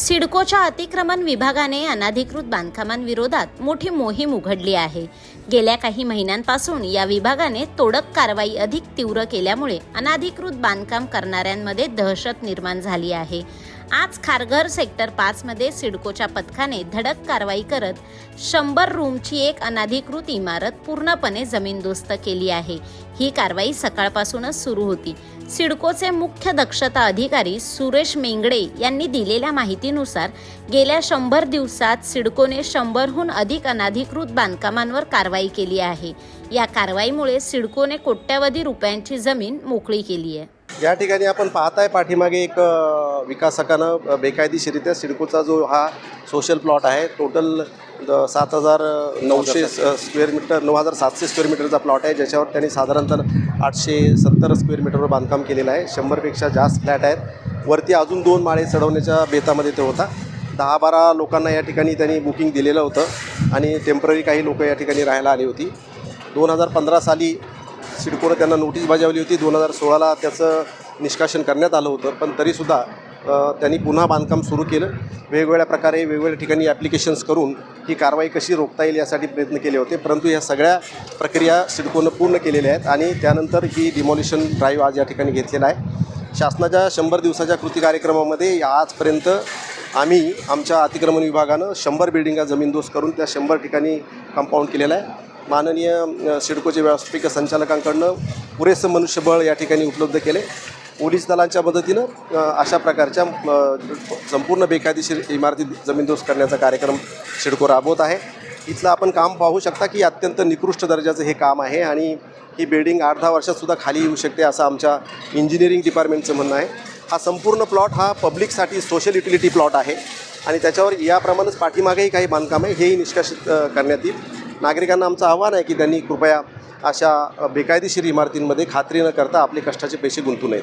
सिडकोच्या अतिक्रमण विभागाने अनाधिकृत बांधकामांविरोधात मोठी मोहीम उघडली आहे. गेल्या काही महिन्यांपासून या विभागाने तोडक कारवाई अधिक तीव्र केल्यामुळे अनाधिकृत बांधकाम करणाऱ्यांमध्ये दहशत निर्माण झाली आहे. आज खारघर सेक्टर पाचमध्ये सिडकोच्या पथकाने धडक कारवाई करत शंभर रूमची एक अनाधिकृत इमारत पूर्णपणे जमीनदोस्त केली आहे. ही कारवाई सकाळपासूनच सुरू होती. सिडकोचे मुख्य दक्षता अधिकारी सुरेश मेंगडे यांनी दिलेल्या माहितीनुसार गेल्या शंभर दिवसात सिडकोने शंभरहून अधिक अनाधिकृत बांधकामांवर कारवाई केली आहे. या कारवाईमुळे सिडकोने कोट्यावधी रुपयांची जमीन मोकळी केली आहे. या ठिकाणी आपण पाहताय पाठीमागे एक विकासकानं बेकायदेशीरित्या सिडकोचा जो हा सोशल प्लॉट आहे टोटल द- सात हजार नऊशे स्क्वेअर मीटर नऊ हजार सातशे स्क्वेअर मीटरचा प्लॉट आहे ज्याच्यावर त्यांनी साधारणतः आठशे सत्तर स्क्वेअर मीटरवर बांधकाम केलेलं आहे. शंभरपेक्षा जास्त फ्लॅट आहेत. वरती अजून दोन माळे चढवण्याच्या बेतामध्ये ते होता. दहा बारा लोकांना या ठिकाणी त्यांनी बुकिंग दिलेलं होतं आणि टेंपररी काही लोक या ठिकाणी राहायला आली होती. दोन हजार पंधरा साली सिडकोनं त्यांना नोटीस बजावली होती. दोन हजार सोळाला त्याचं निष्कासन करण्यात आलं होतं पण तरीसुद्धा त्यांनी पुन्हा बांधकाम सुरू केलं. वेगवेगळ्या प्रकारे वेगवेगळ्या ठिकाणी ॲप्लिकेशन्स करून ही कारवाई कशी रोखता येईल यासाठी प्रयत्न केले होते. परंतु या सगळ्या प्रक्रिया सिडकोनं पूर्ण केलेल्या आहेत आणि त्यानंतर ही डिमॉलिशन ड्राईव्ह आज या ठिकाणी घेतलेला आहे. शासनाच्या शंभर दिवसाच्या कृती कार्यक्रमामध्ये आजपर्यंत आम्ही आमच्या अतिक्रमण विभागानं शंभर बिल्डिंगा जमीनदोस्त करून त्या शंभर ठिकाणी कंपाऊंड केलेलं आहे. माननीय सिडकोचे व्यवस्थापिक संचालकांकडनं पुरेसं मनुष्यबळ या ठिकाणी उपलब्ध केले पोलीस दलांच्या मदतीनं अशा प्रकारच्या संपूर्ण बेकायदेशीर इमारती जमीनदोस्त करण्याचा कार्यक्रम सिडको राबवत आहे. इथलं आपण काम पाहू शकता की अत्यंत निकृष्ट दर्जाचं हे काम आहे आणि ही बिल्डिंग आठ दहा वर्षातसुद्धा खाली येऊ शकते असं आमच्या इंजिनिअरिंग डिपार्टमेंटचं म्हणणं आहे. हा संपूर्ण प्लॉट हा पब्लिकसाठी सोशल युटिलिटी प्लॉट आहे आणि त्याच्यावर याप्रमाणेच पाठीमागेही काही बांधकाम आहे हेही निष्कासित करण्यात येईल. नागरिकांना आमचं आव्हान आहे की त्यांनी कृपया अशा बेकायदेशीर इमारतींमध्ये खात्री न करता आपले कष्टाचे पैसे गुंतू नयेत.